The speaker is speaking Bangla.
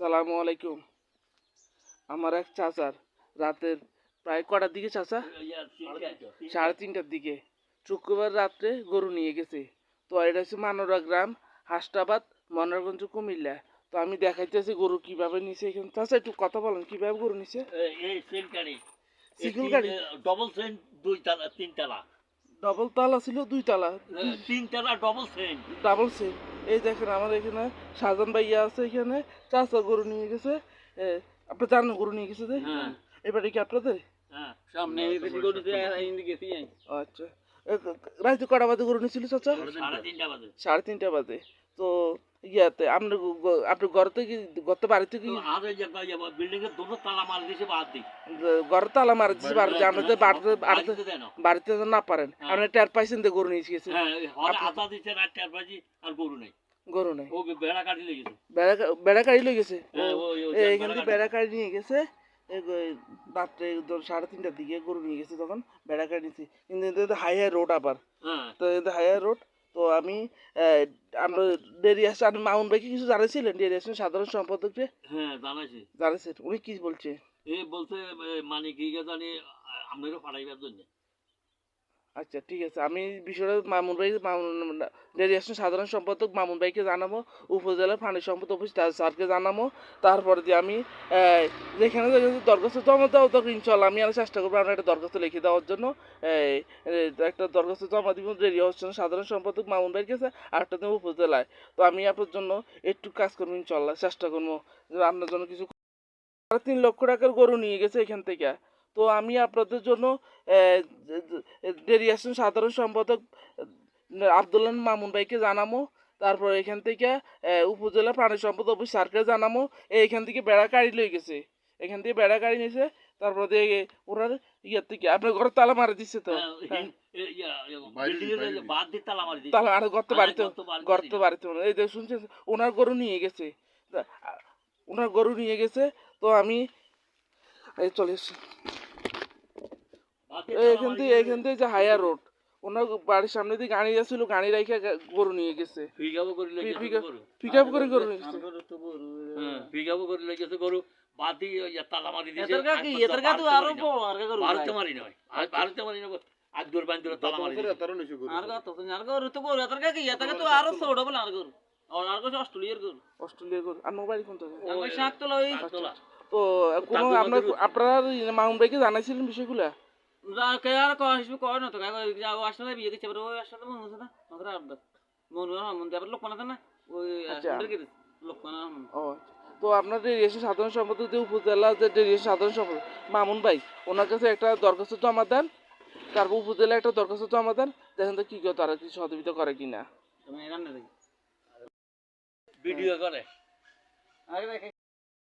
সালামু আলাইকুম। আমার এক চাচার রাতের প্রায় কটার দিকে চাচা? সাড়ে তিনটার দিকে। শুক্রবার রাত্রে গরু নিয়ে গেছে। তো এটা হচ্ছে মানোরা গ্রাম হাসটাবাদ মনোরগঞ্জ কুমিল্লা। তো আমি দেখাইতেছি গরু কীভাবে নিছে এখানে। চাচা একটু কথা বলেন কীভাবে গরু নিছে? এই সেন গাড়ি। সিকুল গাড়ি? ডবল সেন দুই তালা তিন তালা। ডবল তালা ছিল দুই তালা। তিন তালা ডবল সেন ডাবল সেম এই দেখেন আমার এখানে সাজান ভাইয়া আছে এখানে চাচা গরু নিয়ে গেছে আপনার আপনি জানেন গরু নিয়ে গেছে যে? হ্যাঁ। এবারে কি আপনাদের? হ্যাঁ সামনে আচ্ছা। রাইতে কটা বাজে গরু নিয়েছিল চাচা? সাড়ে তিনটা বাজে। তো ইয়াতে আপনার গ- গ- আপনার ঘর থেকে ঘর তো বাড়িতে কি আর ওই যে বিল্ডিং এর দুটো তালা মার দিয়েছে বাদ দিই ঘর তালা মারা দিচ্ছে বাড়িতে আমরা তো বাড়িতে বাড়িতে বাড়িতে তো না পারেন হ্যাঁ। আপনি টের পাইছেন তো গরু নিয়ে গেছে। হ্যাঁ আপনি- আতা দিচ্ছে আর গরু নেই। গরু নেই। ও বেড়া কাটি বেড়া বেড়া গেছে? এখান থেকে বেড়া বেড়া গাড়ি নিয়ে গেছে রাত্রে সাড়ে তিনটার দিকে গরু নিয়ে গেছে তখন বেড়া গাড়ি নিয়েছি কিন্তু হাই হাই রোড আবার। হ্যাঁ। তো হাই হাই রোড তো আমি আমরা ডেরিয়াস আর মামুন ভাইকে কিছু জানাইছিলেন? ডেরিয়াসের সাধারণ সম্পাদককে হ্যাঁ জানাইছি। জানাইছেন উনি কি বলছে? এ বলছে মানে কি জানি আপনারও ফাটাইবার জন্য। আচ্ছা ঠিক আছে। আমি বিষয়টা মামুন ভাই মামুন সাধারণ সম্পাদক মামুন ভাইকে জানাব, উপজেলা প্রাণী সম্পদ অফিস স্যারকে জানাব, তারপরে দিয়ে আমি যেখানে দরখাস্ত জমা দেওয়া তো ইনশাল্লাহ আমি আর চেষ্টা করব আপনার একটা দরখাস্ত লিখে দেওয়ার জন্য। একটা দরখাস্ত জমা দিব ডেরি হচ্ছেন সাধারণ সম্পাদক মামুন ভাইয়ের কাছে, আর একটা দেবো উপজেলায়। তো আমি আপনার জন্য একটু কাজ করব ইনশাল্লাহ চেষ্টা করব আপনার জন্য কিছু তিন লক্ষ টাকার গরু নিয়ে গেছে এখান থেকে। তো আমি আপনাদের জন্য আহ, ডেরি সাধারণ সম্পাদক আবদুল্লাহ মামুন ভাইকে জানামো। তারপর এখান থেকে উপজেলা প্রাণী সম্পদ অফিস স্যারকে জানামো। এখান থেকে বেড়া গাড়ি লয়ে গেছে। এখান থেকে বেড়া গাড়ি নিয়েছে তারপর দিয়ে ওনার ইয়ার থেকে আপনার ঘরে তালা মারা দিচ্ছে তো। হ্যাঁ, হ্যাঁ। তালা মারি দিয়েছে। তালা আর গর্ত হ্যাঁ, বাড়িতে গর্ত বাড়িতে গর্ত। বাড়িতে এই যে শুনছেন ওনার গরু নিয়ে গেছে। ওনার গরু নিয়ে গেছে। তো আমি এই চলে এসছি। এখান থেকে এখান থেকে যে হায়ার রোড ওনার বাড়ির সামনে দিয়ে গাড়ি যাচ্ছিল গাড়ি রাখে গরু নিয়ে গেছে। করে পিক- গরু। পিক আপ করে গরু নিয়ে গেছে। আর গরু তো গরু। হ্যাঁ করে লেগেছে গরু। বাদ তালা মারি দিয়েছে এদের তো আরও বড়, আর কা গরু ভারতে। মারি নয় আজ ভারতে মারি না আজ দূর বান্ধব তালা মারি দিয়েছে। আর কা তো, আর গরু তো গরু, এদের কাকি, এদের তো আরও ছোট বলে আর গরু। আর আর গরু অস্ট্রেলিয়ার গরু। অস্ট্রেলিয়া গরু। আর মোবাইল কোন থেকে আমার শাকতলা ওই তোলা। তো কোনো আপনার আপনার মামুন ভাইকে জানাইছিলেন বিষয়গুলা? কে না তো, আসলে বিয়ে দিচ্ছে, এবার ওই আসলে মনে হচ্ছে না, আবদার। মনে না, ওই কি আছে। ও। তো সাধারণ সম্পাদক যে উপজেলা যে রেডিয়েশন সাধারণ সম্পাদক মামুন ভাই ওনার কাছে একটা দরখাস্ত জমা দেন তারপর উপজেলা একটা দরখাস্ত জমা দেন দেখেন তো কি করে তারা কিছু সহযোগিতা করে রান্না দেখি। ভিডিও করে আরে ভাই,